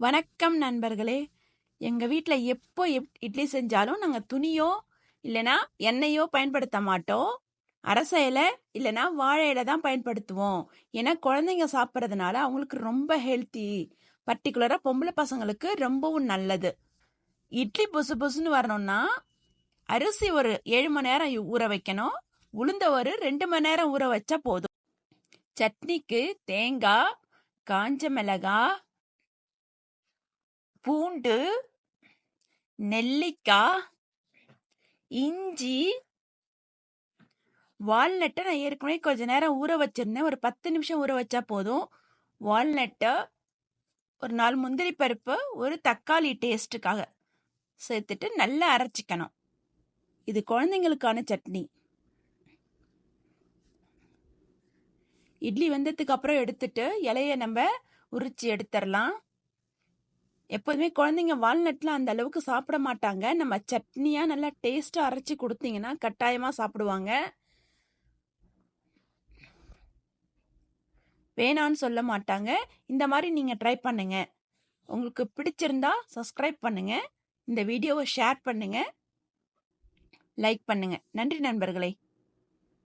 வணக்கம் நண்பர்களே. எங்கள் வீட்டில் எப்போ எப் இட்லி செஞ்சாலும் நாங்கள் துணியோ இல்லைனா எண்ணெயோ பயன்படுத்த மாட்டோம். அரச இலை இல்லைனா வாழை இலை தான் பயன்படுத்துவோம். ஏன்னா குழந்தைங்க சாப்பிட்றதுனால அவங்களுக்கு ரொம்ப ஹெல்த்தி பர்டிகுலராக பொம்பளை பசங்களுக்கு ரொம்பவும் நல்லது. இட்லி புசு புசுன்னு வரணும்னா அரிசி ஒரு ஏழு மணி நேரம் ஊற வைக்கணும். உளுந்த ஒரு ரெண்டு மணி நேரம் ஊற வச்சா போதும். சட்னிக்கு தேங்காய் காஞ்ச மிளகாய் பூண்டு நெல்லிக்காய் இஞ்சி வால்நட்டை நான் ஏற்கனவே கொஞ்ச நேரம் ஊற வச்சிருந்தேன். ஒரு பத்து நிமிஷம் ஊற வச்சா போதும். வால்நட்டை ஒரு நாலு முந்திரி பருப்பு ஒரு தக்காளி டேஸ்ட்டுக்காக சேர்த்துட்டு நல்லா அரைச்சிக்கணும். இது குழந்தைங்களுக்கான சட்னி. இட்லி வெந்ததுக்கு அப்புறம் எடுத்துட்டு இலைய நம்ம உரிச்சு எடுத்துடலாம். எப்போதுமே குழந்தைங்க வால்நட்லாம் அந்த அளவுக்கு சாப்பிட மாட்டாங்க. நம்ம சட்னியாக நல்லா டேஸ்ட்டாக அரைச்சி கொடுத்தீங்கன்னா கட்டாயமாக சாப்பிடுவாங்க. வேணான்னு சொல்ல மாட்டாங்க. இந்த மாதிரி நீங்கள் ட்ரை பண்ணுங்க. உங்களுக்கு பிடிச்சிருந்தா சப்ஸ்கிரைப் பண்ணுங்க. இந்த வீடியோவை ஷேர் பண்ணுங்க. லைக் பண்ணுங்க. நன்றி நண்பர்களே.